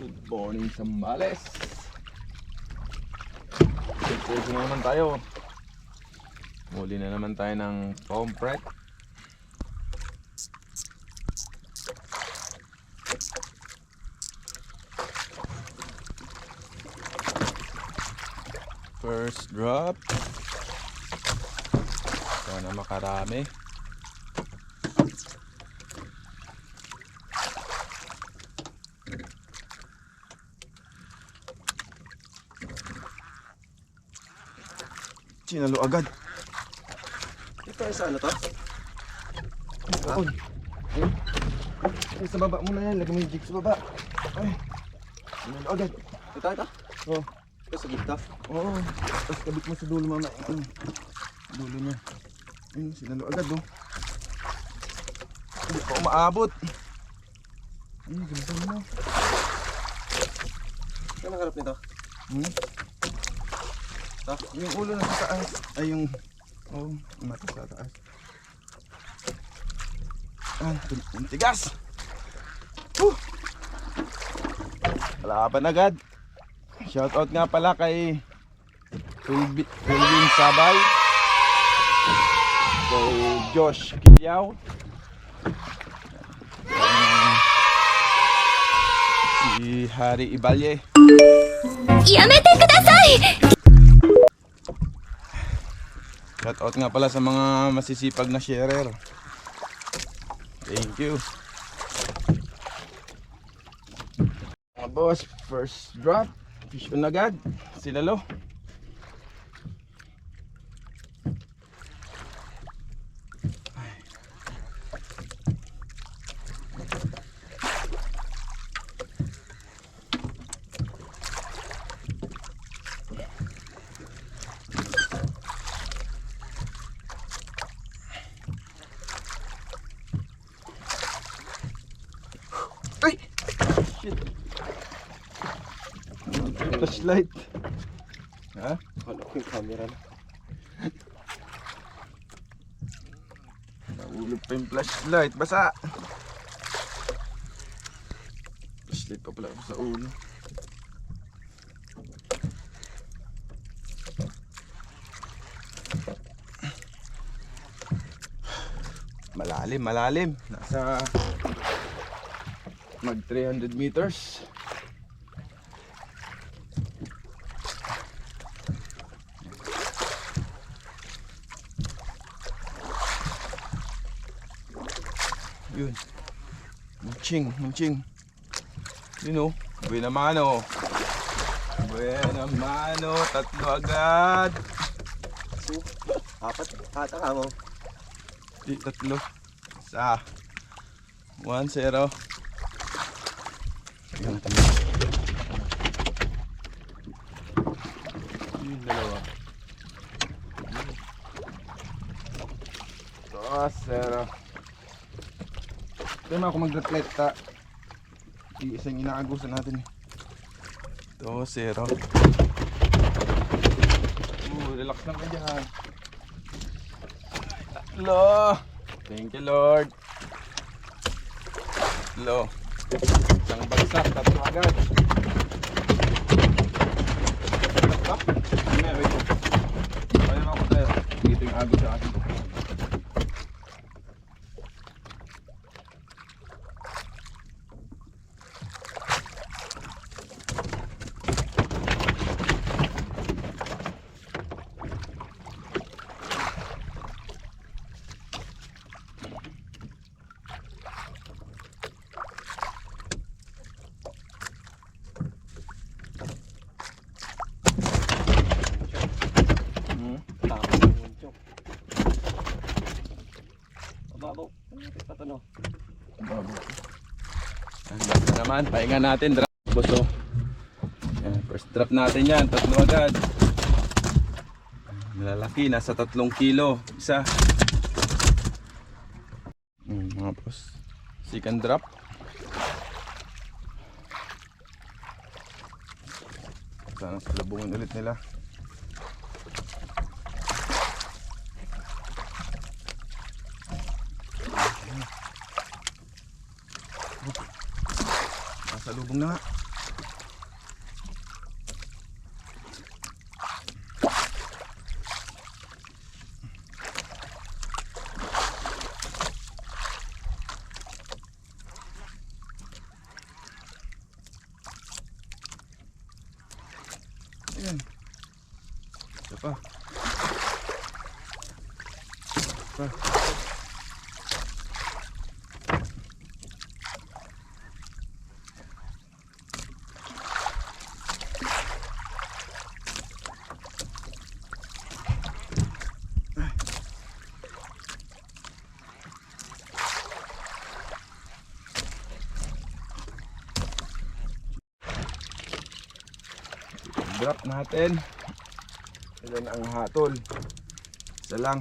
Good morning, Sambales. Pagpuso na naman tayo. Muli na naman tayo ng pomfret. First drop. Sana makarami. Sinalo agad. Ito sa ano to? Ay. Ay. Ay, sa baba muna yan. Lagyan mo yung jig sa baba. Ay. Sinalo agad. Ito, ito? Oh. Ito sa gitna. Oo. Tapos kabit mo sa dulo mamaya. Ayun. Dulo niya. Ayun, sinalo agad oh. Hindi pa umaabot. Ayun, ganda mo. Ano ang harap nito? Hmm? Ha? Yung ulo na sa taas. Ay, yung... Oo, oh, mata sa taas. Ah, yung tigas! Huh! Palaban agad. Shoutout nga pala kay Philbi- Philvin Sabay. Kay Josh Kilyaw. Um, si Harry Ibalye. やめてください Shoutout nga pala sa mga masisipag na sharer. Thank you. Mga boss, first drop. Fish on agad. Sinalo. Flashlight. Ha? Ano ko yung camera na? Nahulog pa yung flashlight. Basa! Flashlight pa pala ako sa ulo. Malalim, malalim. Nasa mag 300 meters. Yun. Munching, munching. Yun o. Buena mano. Buena mano. Tatlo agad. Apat. Ata ka mo. Di, tatlo. Isa. One, zero. Natin. Yung dalawa. Dos, zero. Ito naman ako mag-reflecta. Iisang inaagusan natin. Dos, zero. Uh, relax lang ka dyan. Tatlo. Thank you, Lord. Tatlo. Isang bagsak, tatlo agad. Wait. Kaya na ako tayo. Dito yung agos sa akin. Hmm. Tapos yung munchok. Mababaw. Ito to no. Babo. Hanggang na naman. Pahinga natin. Drop. Buso. Yan, first drop natin yan. Tatlo agad. Malalaki. Nasa tatlong kilo. Isa. Hmm, mga boss. Second drop. Sana salubungin ulit nila. ดูบึงเนาะเดี๋ยวป่ะป่ะ Drop natin. Ilan ang hatol. Isa lang.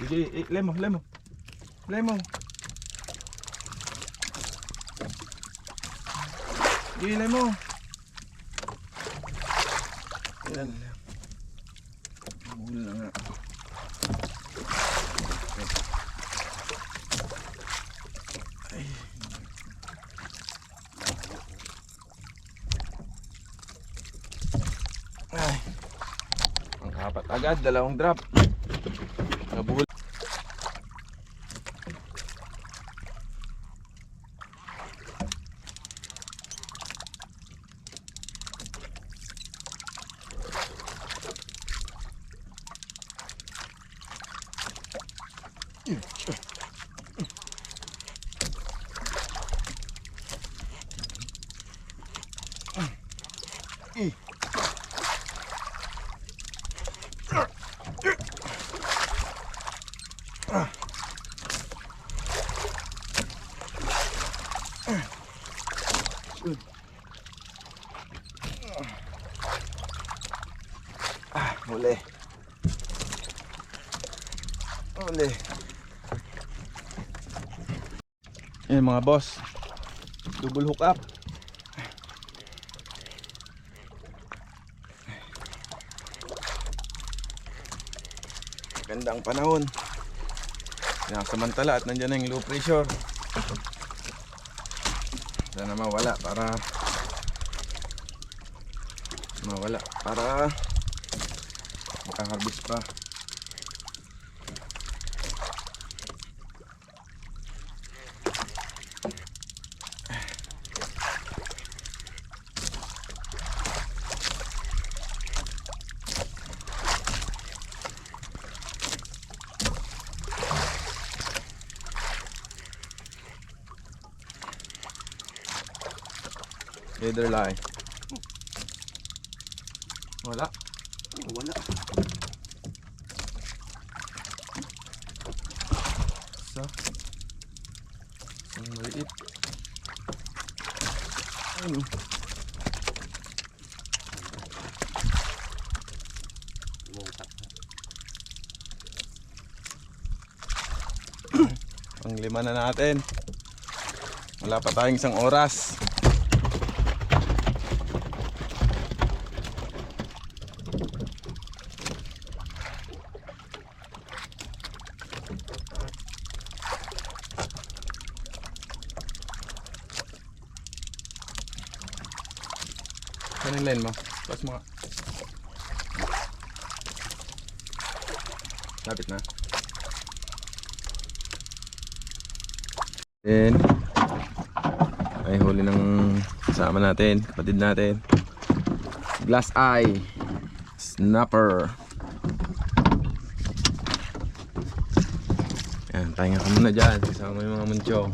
Sige, eh, lemo, lemo. Lemo. Sige, lemo. Yan. Mahul na nga. Apat agad, dalawang drop. Nabuhol. Ah, huli. Huli. Eh mga boss. Double hook up. Gandang panahon. Sinasamantala at nandiyan na yung low pressure. Sana mawala para mawala para makaharvest pa. Line. Wala. Wala. Isa. Ang maliit. Ano? Ang lima na natin. Wala pa tayong isang oras. Saan yung line mo? Mo nga. Lapit na. Then, ay huli ng kasama natin, kapatid natin. Glass eye. Snapper. Yan, pahinga ka muna dyan. Kasama yung mga munchong.